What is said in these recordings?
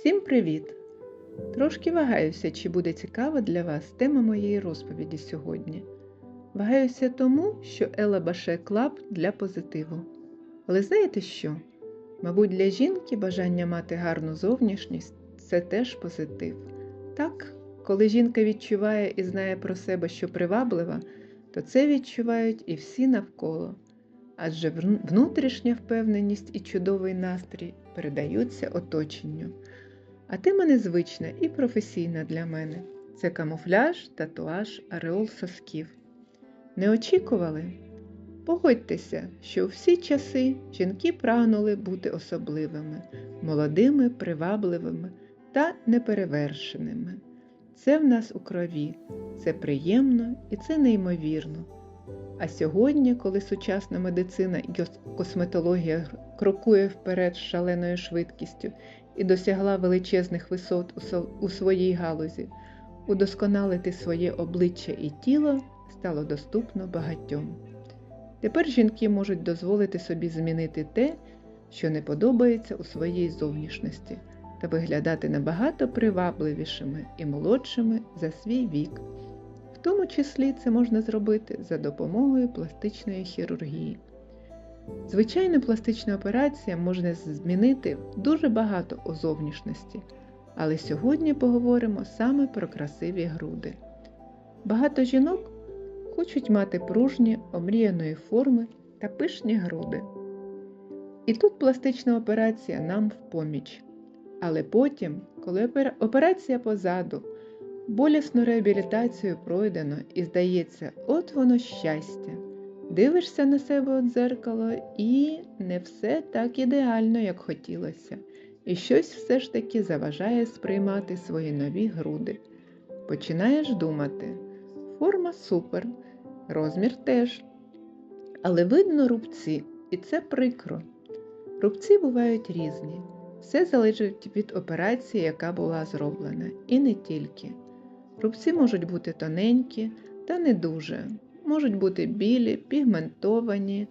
Всім привіт! Трошки вагаюся, чи буде цікава для вас тема моєї розповіді сьогодні. Вагаюся тому, що Ела Баше Клаб для позитиву. Але знаєте що? Мабуть, для жінки бажання мати гарну зовнішність це теж позитив. Так, коли жінка відчуває і знає про себе, що приваблива, то це відчувають і всі навколо. Адже внутрішня впевненість і чудовий настрій передаються оточенню. А тема незвична і професійна для мене це камуфляж, татуаж, ареол сосків. Не очікували? Погодьтеся, що у всі часи жінки прагнули бути особливими, молодими, привабливими та неперевершеними. Це в нас у крові, це приємно і це неймовірно. А сьогодні, коли сучасна медицина і косметологія крокує вперед з шаленою швидкістю і досягла величезних висот у своїй галузі, удосконалити своє обличчя і тіло стало доступно багатьом. Тепер жінки можуть дозволити собі змінити те, що не подобається у своїй зовнішності, та виглядати набагато привабливішими і молодшими за свій вік. В тому числі це можна зробити за допомогою пластичної хірургії. Звичайно, пластична операція може змінити дуже багато у зовнішності, але сьогодні поговоримо саме про красиві груди. Багато жінок хочуть мати пружні, омріяної форми та пишні груди. І тут пластична операція нам в поміч. Але потім, коли операція позаду, болісну реабілітацію пройдено і здається, от воно щастя. Дивишся на себе у дзеркало і не все так ідеально, як хотілося, і щось все ж таки заважає сприймати свої нові груди. Починаєш думати, форма супер, розмір теж. Але видно рубці, і це прикро. Рубці бувають різні. Все залежить від операції, яка була зроблена, і не тільки. Рубці можуть бути тоненькі та не дуже можуть бути білі, пігментовані,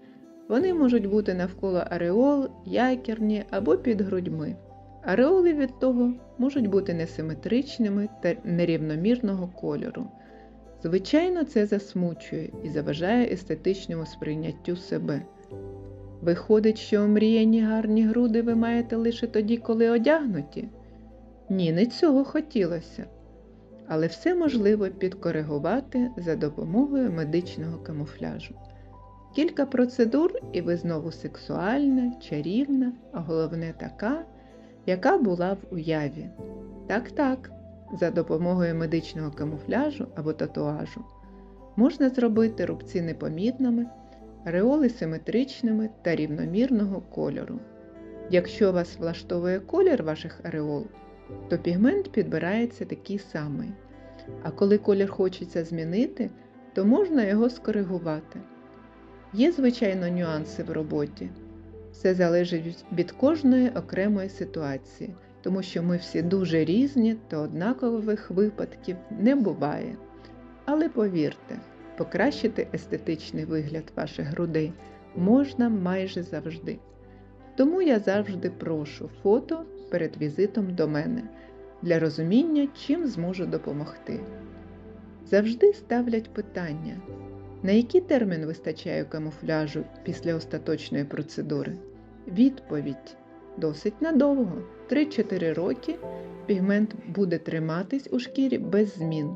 вони можуть бути навколо ареол, якірні або під грудьми. Ареоли від того можуть бути несиметричними та нерівномірного кольору. Звичайно, це засмучує і заважає естетичному сприйняттю себе. Виходить, що омріяні гарні груди ви маєте лише тоді, коли одягнуті? Ні, не цього хотілося але все можливо підкоригувати за допомогою медичного камуфляжу. Кілька процедур, і ви знову сексуальна, чарівна, а головне така, яка була в уяві. Так-так, за допомогою медичного камуфляжу або татуажу можна зробити рубці непомітними, реоли симетричними та рівномірного кольору. Якщо вас влаштовує колір ваших ареол, то пігмент підбирається такий самий. А коли колір хочеться змінити, то можна його скоригувати. Є, звичайно, нюанси в роботі. Все залежить від кожної окремої ситуації, тому що ми всі дуже різні, то однакових випадків не буває. Але повірте, покращити естетичний вигляд ваших грудей можна майже завжди. Тому я завжди прошу фото перед візитом до мене для розуміння, чим зможу допомогти. Завжди ставлять питання, на який термін вистачає камуфляжу після остаточної процедури? Відповідь досить надовго. 3-4 роки пігмент буде триматись у шкірі без змін.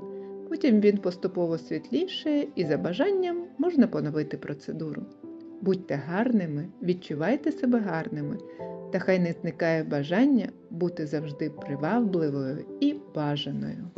Потім він поступово світлішає і за бажанням можна поновити процедуру. Будьте гарними, відчувайте себе гарними, та хай не зникає бажання бути завжди привабливою і бажаною.